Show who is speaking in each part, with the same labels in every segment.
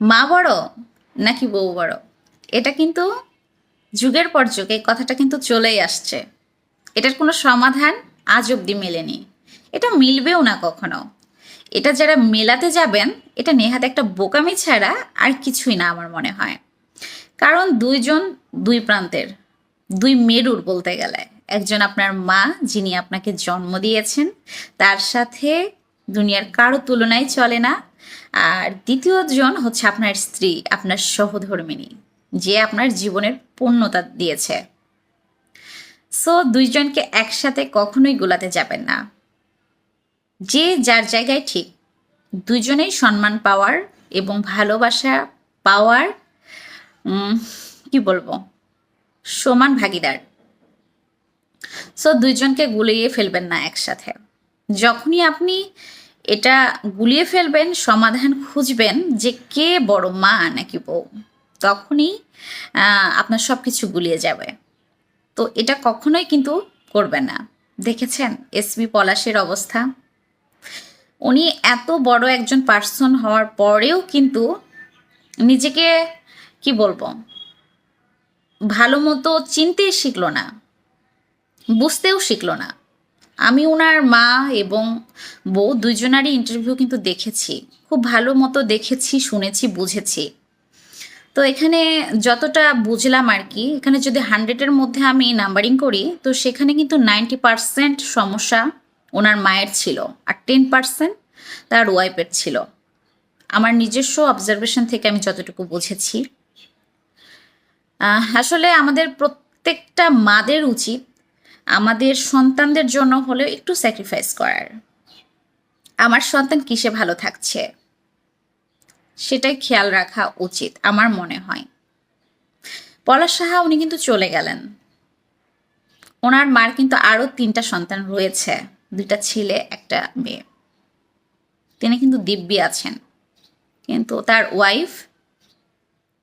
Speaker 1: মা বড় নাকি বউ বড়? এটা কিন্তু যুগের পর যুগ, এই কথাটা কিন্তু চলেই আসছে। এটার কোনো সমাধান আজ অবধি মেলেনি। এটা মিলবেও না কখনো। এটা যারা মেলাতে যাবেন, এটা নেহাত একটা বোকামি ছাড়া আর কিছুই না আমার মনে হয়। কারণ দুইজন দুই প্রান্তের, দুই মেরুর বলতে গেলে। একজন আপনার মা, যিনি আপনাকে জন্ম দিয়েছেন, তার সাথে দুনিয়ার কারও তুলনায় চলে না। আর দ্বিতীয়জন হচ্ছে আপনার স্ত্রী, আপনার সহধর্মিনী, যে আপনার জীবনের পূর্ণতা দিয়েছে। সো দুইজনকে একসাথে কখনোই গোলাতে যাবেন না। যে যার জায়গায় ঠিক দুজনেই সম্মান পাওয়ার এবং ভালোবাসা পাওয়ার কি বলব, সমান ভাগিদার। সো দুইজনকে গুলিয়ে ফেলবেন না একসাথে। যখনই আপনি এটা গুলিয়ে ফেলবেন, সমাধান খুঁজবেন যে কে বড় মা নাকি বউ। তখনই আপনার সব কিছু গুলিয়ে যাবে। তো এটা কখনোই কিন্তু করবে না। দেখেছেন এস এসবি পলাশের অবস্থা? উনি এত বড় একজন পার্সন হওয়ার পরেও কিন্তু নিজেকে, কি বলব, ভালো মতো চিনতেই শিখলো না, বুঝতেও শিখলো না। আমি ওনার মা এবং বউ দুজনারই ইন্টারভিউ কিন্তু দেখেছি। খুব ভালো মতো দেখেছি, শুনেছি, বুঝেছি। তো এখানে যতটা বুঝলাম আর কি, এখানে যদি হান্ড্রেডের মধ্যে আমি নাম্বারিং করি, তো সেখানে কিন্তু নাইনটি পারসেন্ট সমস্যা ওনার মায়ের ছিল আর টেন পারসেন্ট তার ওয়াইফের ছিল। আমার নিজস্ব অবজারভেশন থেকে আমি যতটুকু বুঝেছি। আসলে আমাদের প্রত্যেকটা মাদের উচিত আমাদের সন্তানদের জন্য হলেও একটু স্যাক্রিফাইস করার। আমার সন্তান কিসে ভালো থাকছে? সেটাই খেয়াল রাখা উচিত, আমার মনে হয়। পলাশ সাহা, উনি কিন্তু চলে গেলেন। ওনার মার কিন্তু আরও তিনটা সন্তান রয়েছে, দুইটা ছেলে, একটা মেয়ে। তিনি কিন্তু দিব্যি আছেন। কিন্তু তার ওয়াইফ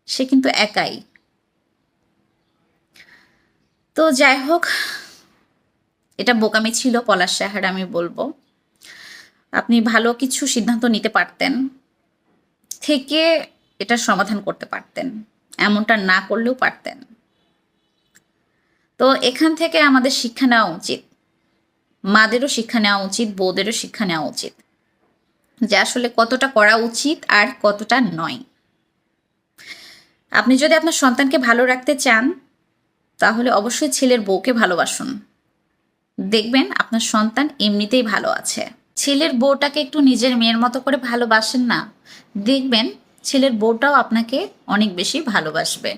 Speaker 1: সে কিন্তু একাই। তো যাই হোক এটা বোকামি ছিল পলাশ সাহার, আমি বলব। আপনি ভালো কিছু সিদ্ধান্ত নিতে পারতেন, থেকে এটার সমাধান করতে পারতেন, এমনটা না করলেও পারতেন। তো এখান থেকে আমাদের শিক্ষা নেওয়া উচিত। মাদেরও শিক্ষা নেওয়া উচিত, বউদেরও শিক্ষা নেওয়া উচিত। যে আসলে কতটা করা উচিত আর কতটা নয়। আপনি যদি আপনার সন্তানকে ভালো রাখতে চান, তাহলে অবশ্যই ছেলের বউকে ভালোবাসুন। দেখবেন আপনার সন্তান এমনিতেই ভালো আছে। ছেলের বউটাকে একটু নিজের মেয়ের মতো করে ভালোবাসেন না। দেখবেন ছেলের বউটাও আপনাকে অনেক বেশি ভালোবাসবে।